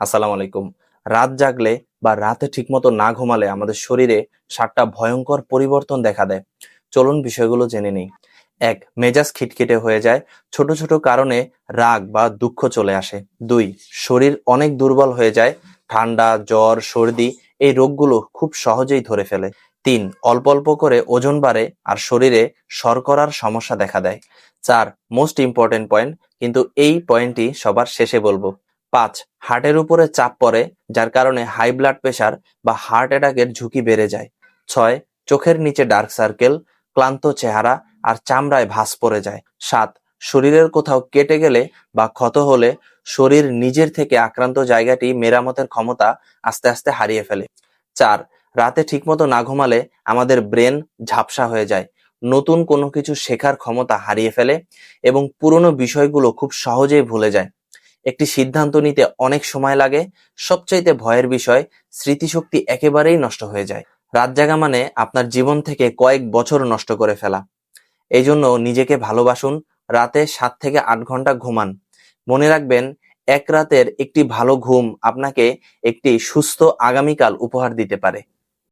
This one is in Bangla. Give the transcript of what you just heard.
আসসালামু আলাইকুম। রাত জাগলে বা রাতে ঠিকমতো না ঘুমালে আমাদের শরীরে সাতটা ভয়ঙ্কর পরিবর্তন দেখা দেয়। চলুন বিষয়গুলো জেনে নিই। এক, মেজাজ খিটখিটে হয়ে যায়। ছোট ছোট কারণে রাগ বা দুঃখ চলে আসে। দুই, শরীর অনেক দুর্বল হয়ে যায়। ঠান্ডা, জ্বর, সর্দি এই রোগগুলো খুব সহজেই ধরে ফেলে। তিন, অল্প অল্প করে ওজন বাড়ে আর শরীরে শর্করার সমস্যা দেখা দেয়। চার মোস্ট ইম্পর্টেন্ট পয়েন্ট কিন্তু এই পয়েন্টটি সবার শেষে বলব। পাঁচ হার্টের উপরে চাপ পড়ে, যার কারণে হাই ব্লাড প্রেশার বা হার্ট অ্যাটাকের ঝুঁকি বেড়ে যায়। ছয়, চোখের নিচে ডার্ক সার্কেল, ক্লান্ত চেহারা আর চামড়ায় ভাঁজ পড়ে যায়। সাত, শরীরের কোথাও কেটে গেলে বা ক্ষত হলে শরীর নিজের থেকে আক্রান্ত জায়গাটি মেরামতের ক্ষমতা আস্তে আস্তে হারিয়ে ফেলে। চার, রাতে ঠিকমতো না ঘুমালে আমাদের ব্রেন ঝাপসা হয়ে যায়। নতুন কোনো কিছু শেখার ক্ষমতা হারিয়ে ফেলে এবং পুরনো বিষয়গুলো খুব সহজেই ভুলে যায়। একটি সিদ্ধান্ত নিতে অনেক সময় লাগে। সবচাইতে ভয়ের বিষয়, স্মৃতিশক্তি একেবারেই নষ্ট হয়ে যায়। রাত জাগা মানে আপনার জীবন থেকে কয়েক বছর নষ্ট করে ফেলা। এই জন্য নিজেকে ভালোবাসুন, রাতে সাত থেকে আট ঘণ্টা ঘুমান। মনে রাখবেন, এক রাতের একটি ভালো ঘুম আপনাকে একটি সুস্থ আগামীকাল উপহার দিতে পারে।